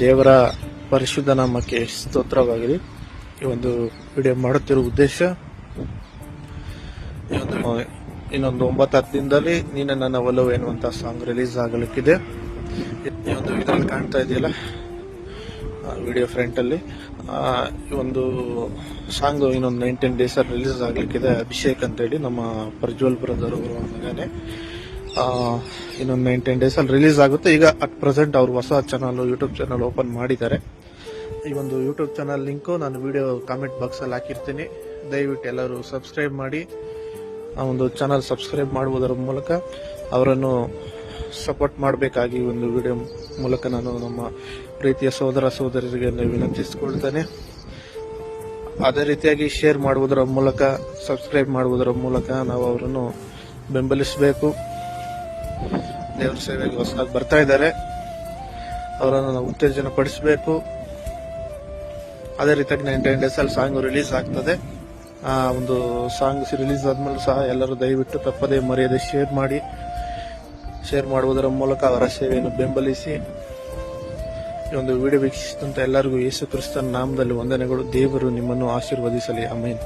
ದೇವರ ಪರಿಶುದ್ಧ ನಾಮಕ್ಕೆ ಸ್ತೋತ್ರವಾಗಲಿ. ಈ ಒಂದು ವಿಡಿಯೋ ಮಾಡುತ್ತಿರುವ ಉದ್ದೇಶ ಇನ್ನೊಂದು ಒಂಬತ್ತು ಹತ್ತು ದಿನದಲ್ಲಿ ನೀನೆ ನನ್ನ ಒಲವು ಎನ್ನುವಂತ ಸಾಂಗ್ ರಿಲೀಸ್ ಆಗಲಿಕ್ಕಿದೆ. ಒಂದು ಇದರಲ್ಲಿ ಕಾಣ್ತಾ ಇದೆಯಲ್ಲ ವಿಡಿಯೋ ಫ್ರಂಟ್ ಅಲ್ಲಿ. ಒಂದು ಸಾಂಗ್ ಇನ್ನೊಂದು ನೈನ್ಟೀನ್ ಡೇಸ್ ರಿಲೀಸ್ ಆಗಲಿಕ್ಕಿದೆ. ಅಭಿಷೇಕ್ ಅಂತ ಹೇಳಿ ನಮ್ಮ ಪ್ರಜ್ವಲ್ ಬ್ರದರ್ ಅವರು ಮಗನೇ. ಇನ್ನೊಂದು ನೈನ್ ಟೆನ್ ಡೇಸಲ್ಲಿ ರಿಲೀಸ್ ಆಗುತ್ತೆ. ಈಗ ಅಟ್ ಪ್ರೆಸೆಂಟ್ ಅವರು ಹೊಸ ಚಾನಲ್ ಯೂಟ್ಯೂಬ್ ಚಾನಲ್ ಓಪನ್ ಮಾಡಿದ್ದಾರೆ. ಈ ಒಂದು ಯೂಟ್ಯೂಬ್ ಚಾನಲ್ ಲಿಂಕು ನಾನು ವಿಡಿಯೋ ಕಾಮೆಂಟ್ ಬಾಕ್ಸಲ್ಲಿ ಹಾಕಿರ್ತೀನಿ. ದಯವಿಟ್ಟು ಎಲ್ಲರೂ ಸಬ್ಸ್ಕ್ರೈಬ್ ಮಾಡಿ, ಆ ಒಂದು ಚಾನಲ್ ಸಬ್ಸ್ಕ್ರೈಬ್ ಮಾಡುವುದರ ಮೂಲಕ ಅವರನ್ನು ಸಪೋರ್ಟ್ ಮಾಡಬೇಕಾಗಿ ಒಂದು ವಿಡಿಯೋ ಮೂಲಕ ನಾನು ನಮ್ಮ ಪ್ರೀತಿಯ ಸಹೋದರ ಸೋದರರಿಗೆ ವಿನಂತಿಸಿಕೊಳ್ತೇನೆ. ಅದೇ ರೀತಿಯಾಗಿ ಶೇರ್ ಮಾಡುವುದರ ಮೂಲಕ ಸಬ್ಸ್ಕ್ರೈಬ್ ಮಾಡುವುದರ ಮೂಲಕ ನಾವು ಅವರನ್ನು ಬೆಂಬಲಿಸಬೇಕು. ದೇವರ ಸೇವೆಗೆ ಹೊಸದಾಗಿ ಬರ್ತಾ ಇದ್ದಾರೆ. ಅವರನ್ನು ನಾವು ಉತ್ತೇಜನ ಪಡಿಸಬೇಕು. ಅದೇ ರೀತಿಯಾಗಿ ನೈನ್ ಟೈನ್ ಡೇಸ್ ಅಲ್ಲಿ ಸಾಂಗ್ ರಿಲೀಸ್ ಆಗ್ತದೆ. ಆ ಒಂದು ಸಾಂಗ್ ರಿಲೀಸ್ ಆದ್ಮೇಲೆ ಸಹ ಎಲ್ಲರೂ ದಯವಿಟ್ಟು ತಪ್ಪದೇ ಮರ್ಯಾದೆ ಶೇರ್ ಮಾಡಿ. ಶೇರ್ ಮಾಡುವುದರ ಮೂಲಕ ಅವರ ಸೇವೆಯನ್ನು ಬೆಂಬಲಿಸಿ. ಈ ಒಂದು ವಿಡಿಯೋ ವೀಕ್ಷಿಸಿದಂತ ಎಲ್ಲರಿಗೂ ಯೇಸು ಕ್ರಿಸ್ತನ ನಾಮದಲ್ಲಿ ವಂದನೆಗಳು. ದೇವರು ನಿಮ್ಮನ್ನು ಆಶೀರ್ವದಿಸಲಿ. ಅಮೇನ್